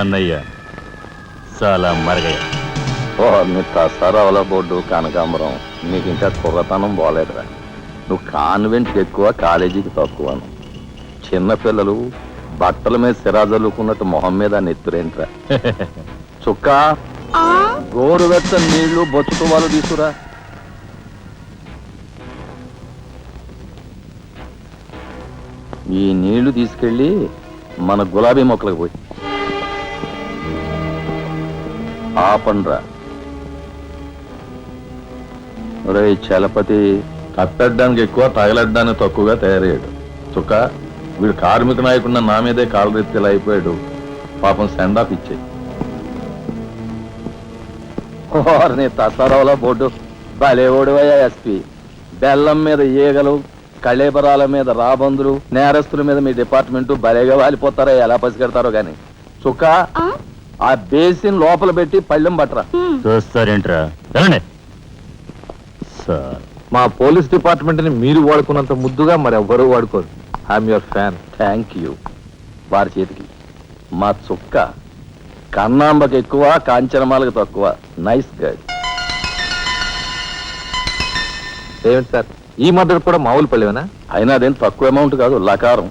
అన్నయ్య చాలా మరగయ్య. ఓ నీ తసారావుల బోర్డు కనకాంబరం. నీకు ఇంకా కుర్రతనం పోలేదురా నువ్వు కాన్వెంట్కి ఎక్కువ కాలేజీకి తక్కువను. చిన్నపిల్లలు బట్టల మీద సిరాజల్లుకున్నట్టు మొహం మీద నెత్తురేంట్రా. చుక్క గోరువెచ్చని నీళ్ళు బొచ్చుతో వాళ్ళు తీసుకురా. ఈ నీళ్ళు తీసుకెళ్ళి మన గులాబీ మొక్కలకు పోయి. ఆపండ్రా. రే చలపతి. కప్పెట్టడానికి ఎక్కువ తగలడ్డానికి తక్కువగా తయారయ్యాడు. చుక్క వీడు కార్మిక నాయకుడిన నా మీదే కాలరెత్తిలా అయిపోయాడు. పాపం సెండ్ ఆఫ్ ఇచ్చేయి. ఓర్ని తసారావుల బోర్డు. భలేవాడువయ్యా ఎస్పి. బెల్లం మీద ఈగలు కళేబరాల మీద రాబందులు నేరస్తుల మీద మీ డిపార్ట్మెంట్ భలేగా వాలిపోతారో ఎలా పసిగడతారో గాని. చుక్క ఆ? బేసిన్ లోపల పెట్టి పళ్ళెం పట్టరా. చూస్తారేంట్రా? సార్ మా పోలీస్ డిపార్ట్మెంట్ని మీరు వాడుకున్నంత ముద్దుగా మరి ఎవ్వరూ వాడుకోరు I'm your fan. Thank you. వారి చేతికి. మా చుక్క కన్నాంబకి ఎక్కువ కాంచనమాలకు తక్కువ. నైస్ గైడ్ ఏమిటి సార్? ఈ మద్దతు కూడా మామూలు పల్లెవేనా అయినా అదేం తక్కువ అమౌంట్ కాదు లకారం.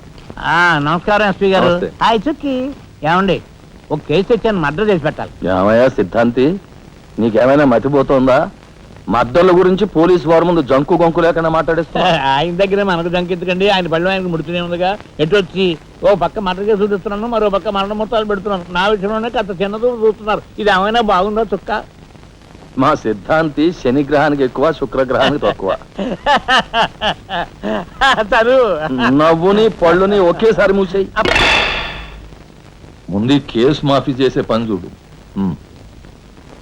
ఆ, నమస్కారం ఎస్పీ గారు. నమస్తే. హాయ్ చుక్కి ఏమండి ఒక కేసు తెచ్చాను మర్డర్ చేసి పెట్టాలి. ఏమయ్యా సిద్ధాంతి? నీకేమైనా మతిపోతుందా? మద్దళ్ళ గురించి పోలీసు వారి ముందు జంకు గొంకు లేకుండా మాట్లాడేస్తున్నా ఆయన దగ్గర మనకు జంకెత్తుకండి ఆయన పళ్ళు ఆయనకు ముడుతూనే ఉందిగా. ఎటు వచ్చి? ఓ పక్క మర్డర్ కేసు చూపిస్తున్నాను మరో పక్క మరణ మొత్తాలు పెడుతున్నాను. నా విషయంలోనే కాస్త చిన్నదో చూస్తున్నారు. ఇది ఏమైనా బాగుందో చుక్క? మా సిద్ధాంతి శనిగ్రహానికి ఎక్కువ శుక్రగ్రహానికి తక్కువ. తను నవ్వుని పళ్ళుని ఒకేసారి మూసేయి. ముందు కేసు మాఫీ చేసే పని చూడు.